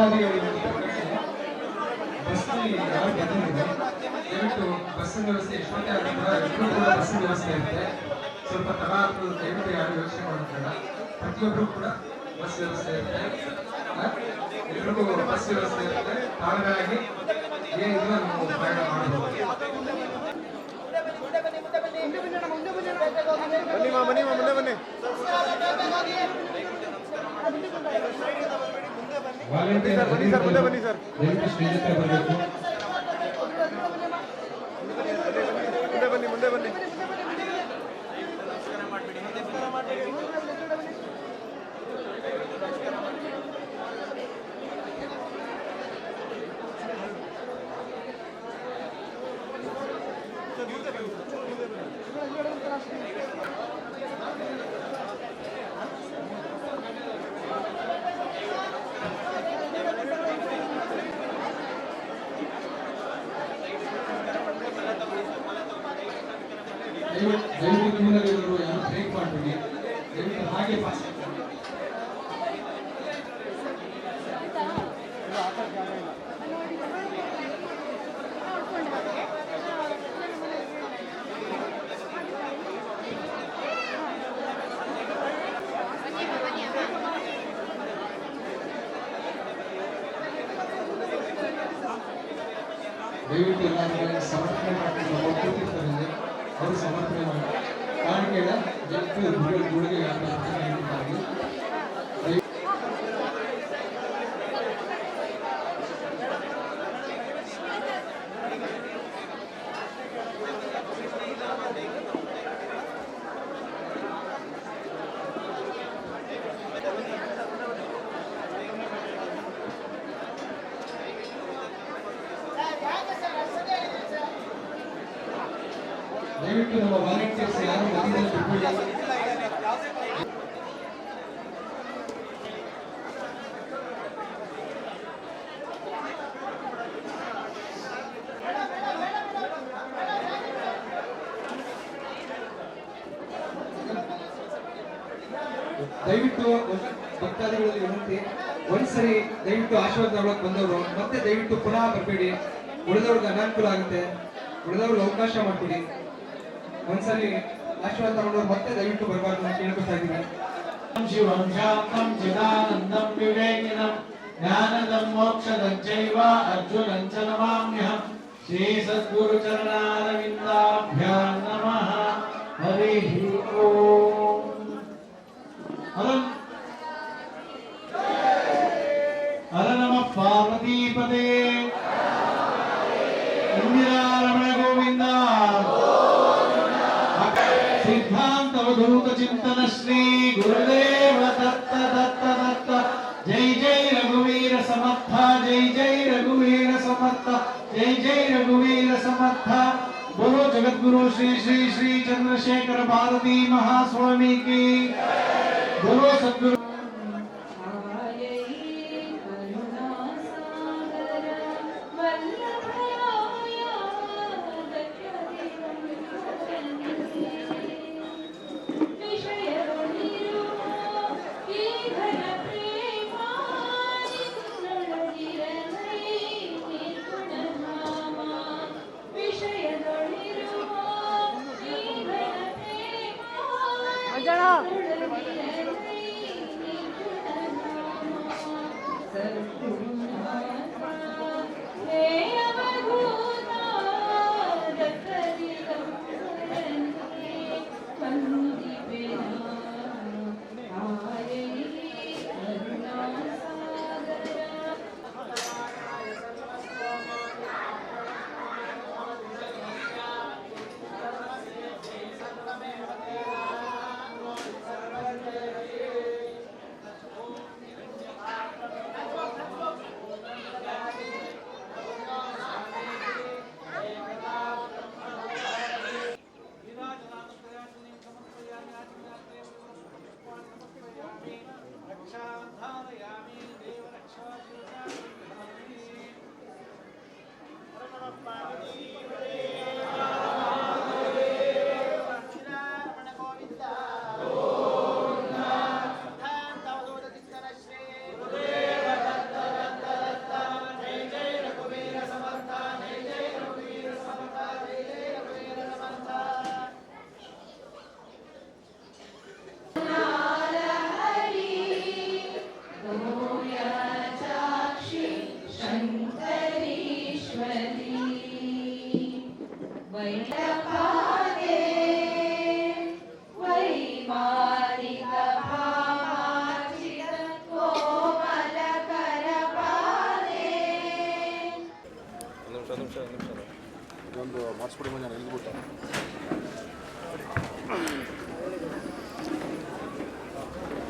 ಭಕ್ತಾದಿಗಳಿಗೆ ಬಸ್ನಲ್ಲಿ ಯಾರು ಬಂದಿದೆ ದಯವಿಟ್ಟು ಬಸ್ಸಿನ ವ್ಯವಸ್ಥೆ ಎಷ್ಟೊತ್ತೇ ಕೂಡ ಎಲ್ರಿಗೂ ಕೂಡ ಬಸ್ಸಿನ ವ್ಯವಸ್ಥೆ ಇರುತ್ತೆ. ಸ್ವಲ್ಪ ಆಗ್ತದೆ ದಯವಿಟ್ಟು ಯಾರು ಯೋಚನೆ ಮಾಡೋದಿಲ್ಲ. ಪ್ರತಿಯೊಬ್ಬರು ಕೂಡ ಬಸ್ ವ್ಯವಸ್ಥೆ ಇರುತ್ತೆ. ಎಲ್ರಿಗೂ ಬಸ್ ವ್ಯವಸ್ಥೆ ಇರುತ್ತೆ. ತಾಳ್ಮೆಯಾಗಿ बनी बनी सर Thank you. ದಯವಿಟ್ಟು ದಯವಿಟ್ಟು ಯಾರು ಬ್ರೇಕ್ ಮಾಡಬೇಡಿ. ದಯವಿಟ್ಟು ಹಾಗೆ ಪಾಸ್ ದಯವಿಟ್ಟು ಎಲ್ಲರೂ ಸಮರ್ಪಣೆ ಮಾಡ್ಕೊಂಡು ಅವರು ಸಮರ್ಪಣೆ ಮಾಡಿ ಕಾಣಿಕೆಯ ಜಗತ್ತು ಗುರುಗಳ ಗುಳಿಗೆ ದಯವಿಟ್ಟು ನಮ್ಮ ವಾಲಂಟಿಯರ್ಸ್ ಯಾರು ಮಧ್ಯದಲ್ಲಿ ಬಿಟ್ಬಿಡಿ ದಯವಿಟ್ಟು ಭಕ್ತಾದಿಗಳಲ್ಲಿ ವಿನಂತಿ ಒಂದ್ಸರಿ ದಯವಿಟ್ಟು ಆಶೀರ್ವಾದ ಮಾಡೋಕೆ ಬಂದವರು, ಮತ್ತೆ ದಯವಿಟ್ಟು ಪುನಃ ಬರಬೇಡಿ. ಉಳಿದವ್ರಿಗೆ ಅನಾನುಕೂಲ ಆಗುತ್ತೆ. ಉಳಿದವ್ರಿಗೆ ಅವಕಾಶ ಮಾಡ್ಕೊಡಿ. ಒಂದ್ಸರಿ ಆಶೀರ್ವಾದ ತಗೊಂಡವ್ರು ಮತ್ತೆ ದಯವಿಟ್ಟು ಬರಬಾರ್ದು ಅಂತ ಕೇಳ್ಕೊತಾ ಇದ್ದೀನಿ ಶಿವಂ ಶಾಂತಂ ಚಿದಾನಂದಂ ವಿವೇಕಿನಂ ಜ್ಞಾನದಂ ಮೋಕ್ಷದಂ ಚೈವ ಅರ್ಜುನಂ ಚ ನಮಾಮ್ಯಹಂ ಶ್ರೀ ಸದ್ಗುರು ಚರಣಾರವಿಂದಾಭ್ಯಾಂ ನಮಃ ಹರಿ ಓಂ चिंतन श्री गुरुदेव दत्त दत्त दत्त जय जय रघुवीर समर्थ, जय जय रघुवीर समर्थ, जय जय रघुवीर समर्थ। बोलो जगत गुरु श्री श्री श्री चंद्रशेखर भारती महास्वामी की। बोलो सदगुरु Thank you.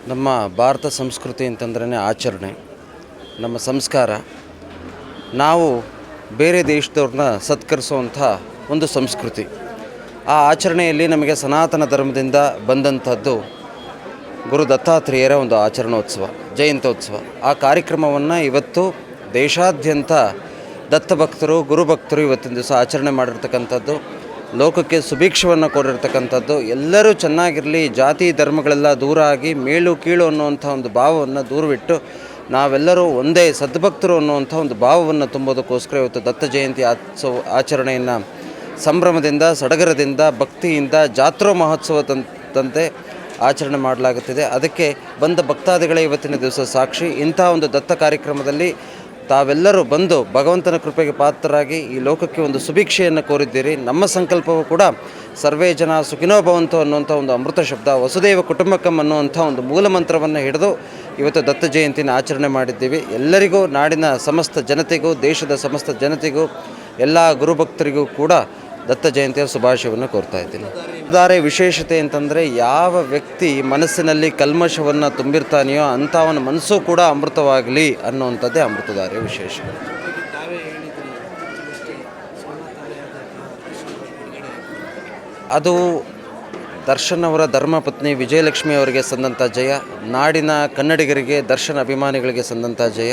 ನಮ್ಮ ಭಾರತ ಸಂಸ್ಕೃತಿ ಅಂತಂದ್ರೆ ಆಚರಣೆ ನಮ್ಮ ಸಂಸ್ಕಾರ. ನಾವು ಬೇರೆ ದೇಶದವ್ರನ್ನ ಸತ್ಕರಿಸುವಂಥ ಒಂದು ಸಂಸ್ಕೃತಿ. ಆ ಆಚರಣೆಯಲ್ಲಿ ನಮಗೆ ಸನಾತನ ಧರ್ಮದಿಂದ ಬಂದಂಥದ್ದು ಗುರು ದತ್ತಾತ್ರೇಯರ ಒಂದು ಆಚರಣೋತ್ಸವ, ಜಯಂತ್ಯೋತ್ಸವ. ಆ ಕಾರ್ಯಕ್ರಮವನ್ನು ಇವತ್ತು ದೇಶಾದ್ಯಂತ ದತ್ತಭಕ್ತರು ಗುರುಭಕ್ತರು ಇವತ್ತಿನ ದಿವಸ ಆಚರಣೆ ಮಾಡಿರ್ತಕ್ಕಂಥದ್ದು. ಲೋಕಕ್ಕೆ ಸುಭಿಕ್ಷವನ್ನು ಕೊಡಿರ್ತಕ್ಕಂಥದ್ದು. ಎಲ್ಲರೂ ಚೆನ್ನಾಗಿರಲಿ, ಜಾತಿ ಧರ್ಮಗಳೆಲ್ಲ ದೂರ ಆಗಿ ಮೇಲು ಕೀಳು ಅನ್ನುವಂಥ ಒಂದು ಭಾವವನ್ನು ದೂರವಿಟ್ಟು ನಾವೆಲ್ಲರೂ ಒಂದೇ ಸದ್ಭಕ್ತರು ಅನ್ನುವಂಥ ಒಂದು ಭಾವವನ್ನು ತುಂಬೋದಕ್ಕೋಸ್ಕರ ಇವತ್ತು ದತ್ತ ಜಯಂತಿ ಆತ್ಸವ ಆಚರಣೆಯನ್ನು ಸಂಭ್ರಮದಿಂದ, ಸಡಗರದಿಂದ, ಭಕ್ತಿಯಿಂದ, ಜಾತ್ರೋ ಮಹೋತ್ಸವ ತಂತೆ ಆಚರಣೆ ಮಾಡಲಾಗುತ್ತಿದೆ. ಅದಕ್ಕೆ ಬಂದ ಭಕ್ತಾದಿಗಳೇ ಇವತ್ತಿನ ದಿವಸ ಸಾಕ್ಷಿ. ಇಂಥ ಒಂದು ದತ್ತ ಕಾರ್ಯಕ್ರಮದಲ್ಲಿ ತಾವೆಲ್ಲರೂ ಬಂದು ಭಗವಂತನ ಕೃಪೆಗೆ ಪಾತ್ರರಾಗಿ ಈ ಲೋಕಕ್ಕೆ ಒಂದು ಸುಭಿಕ್ಷೆಯನ್ನು ಕೋರಿದ್ದೀರಿ. ನಮ್ಮ ಸಂಕಲ್ಪವು ಕೂಡ ಸರ್ವೇ ಜನ ಸುಖಿನೋ ಭವಂತು ಅನ್ನುವಂಥ ಒಂದು ಅಮೃತ ಶಬ್ದ, ವಸುದೇವ ಕುಟುಂಬಕಂ ಅನ್ನುವಂಥ ಒಂದು ಮೂಲ ಮಂತ್ರವನ್ನು ಹಿಡಿದು ಇವತ್ತು ದತ್ತ ಜಯಂತಿನ ಆಚರಣೆ ಮಾಡಿದ್ದೀವಿ. ಎಲ್ಲರಿಗೂ, ನಾಡಿನ ಸಮಸ್ತ ಜನತೆಗೂ, ದೇಶದ ಸಮಸ್ತ ಜನತೆಗೂ, ಎಲ್ಲ ಗುರುಭಕ್ತರಿಗೂ ಕೂಡ ದತ್ತ ಜಯಂತಿಯ ಶುಭಾಶಯವನ್ನು ಕೋರ್ತಾ ಇದ್ದೀನಿ. ಧಾರೆ ವಿಶೇಷತೆ ಅಂತಂದರೆ, ಯಾವ ವ್ಯಕ್ತಿ ಮನಸ್ಸಿನಲ್ಲಿ ಕಲ್ಮಶವನ್ನು ತುಂಬಿರ್ತಾನೆಯೋ ಅಂಥವನ ಮನಸ್ಸು ಕೂಡ ಅಮೃತವಾಗಲಿ ಅನ್ನುವಂಥದ್ದೇ ಅಮೃತಧಾರೆ ವಿಶೇಷ. ಅದು ದರ್ಶನ್ ಅವರ ಧರ್ಮಪತ್ನಿ ವಿಜಯಲಕ್ಷ್ಮಿ ಅವರಿಗೆ ಸಂದಂಥ ಜಯ, ನಾಡಿನ ಕನ್ನಡಿಗರಿಗೆ ದರ್ಶನ್ ಅಭಿಮಾನಿಗಳಿಗೆ ಸಂದಂಥ ಜಯ.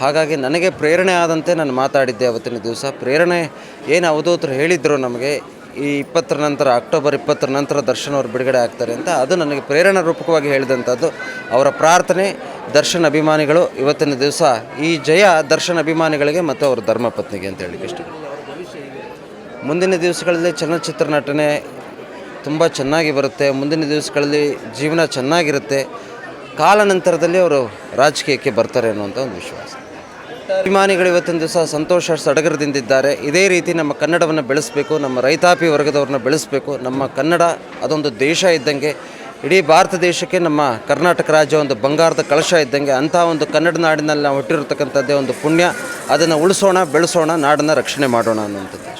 ಹಾಗಾಗಿ ನನಗೆ ಪ್ರೇರಣೆ ಆದಂತೆ ನಾನು ಮಾತಾಡಿದ್ದೆ ಅವತ್ತಿನ ದಿವಸ. ಪ್ರೇರಣೆ ಏನು ಅವಧೂತರು ಹೇಳಿದ್ರು ನಮಗೆ. ಈ ಇಪ್ಪತ್ತರ ನಂತರ, ಅಕ್ಟೋಬರ್ ಇಪ್ಪತ್ತರ ನಂತರ ದರ್ಶನ್ ಅವರು ಬಿಡುಗಡೆ ಆಗ್ತಾರೆ ಅಂತ ಅದು ನನಗೆ ಪ್ರೇರಣಾ ರೂಪಕವಾಗಿ ಹೇಳಿದಂಥದ್ದು. ಅವರ ಪ್ರಾರ್ಥನೆ, ದರ್ಶನ್ ಅಭಿಮಾನಿಗಳು ಇವತ್ತಿನ ದಿವಸ ಈ ಜಯ ದರ್ಶನ್ ಅಭಿಮಾನಿಗಳಿಗೆ ಮತ್ತು ಅವರ ಧರ್ಮಪತ್ನಿಗೆ ಅಂತ ಹೇಳಲಿಕ್ಕೆ ಇಷ್ಟ ಮುಂದಿನ ದಿವಸಗಳಲ್ಲಿ ಚಲನಚಿತ್ರ ನಟನೆ ತುಂಬ ಚೆನ್ನಾಗಿ ಬರುತ್ತೆ. ಮುಂದಿನ ದಿವಸಗಳಲ್ಲಿ ಜೀವನ ಚೆನ್ನಾಗಿರುತ್ತೆ. ಕಾಲಾನಂತರದಲ್ಲಿ ಅವರು ರಾಜಕೀಯಕ್ಕೆ ಬರ್ತಾರೆ ಅನ್ನುವಂಥ ಒಂದು ವಿಶ್ವಾಸ. ಅಭಿಮಾನಿಗಳು ಇವತ್ತಿನ ದಿವಸ ಸಂತೋಷ ಸಡಗರದಿಂದಿದ್ದಾರೆ. ಇದೇ ರೀತಿ ನಮ್ಮ ಕನ್ನಡವನ್ನು ಬೆಳೆಸಬೇಕು, ನಮ್ಮ ರೈತಾಪಿ ವರ್ಗದವ್ರನ್ನ ಬೆಳೆಸಬೇಕು. ನಮ್ಮ ಕನ್ನಡ ಅದೊಂದು ದೇಶ ಇದ್ದಂಗೆ, ಇಡೀ ಭಾರತ ದೇಶಕ್ಕೆ ನಮ್ಮ ಕರ್ನಾಟಕ ರಾಜ್ಯ ಒಂದು ಬಂಗಾರದ ಕಳಶ ಇದ್ದಂಗೆ, ಅಂಥ ಒಂದು ಕನ್ನಡ ನಾಡಿನಲ್ಲಿ ನಾವು ಹುಟ್ಟಿರ್ತಕ್ಕಂಥದ್ದೇ ಒಂದು ಪುಣ್ಯ. ಅದನ್ನು ಉಳಿಸೋಣ, ಬೆಳೆಸೋಣ, ನಾಡನ್ನು ರಕ್ಷಣೆ ಮಾಡೋಣ ಅನ್ನುವಂಥದ್ದು.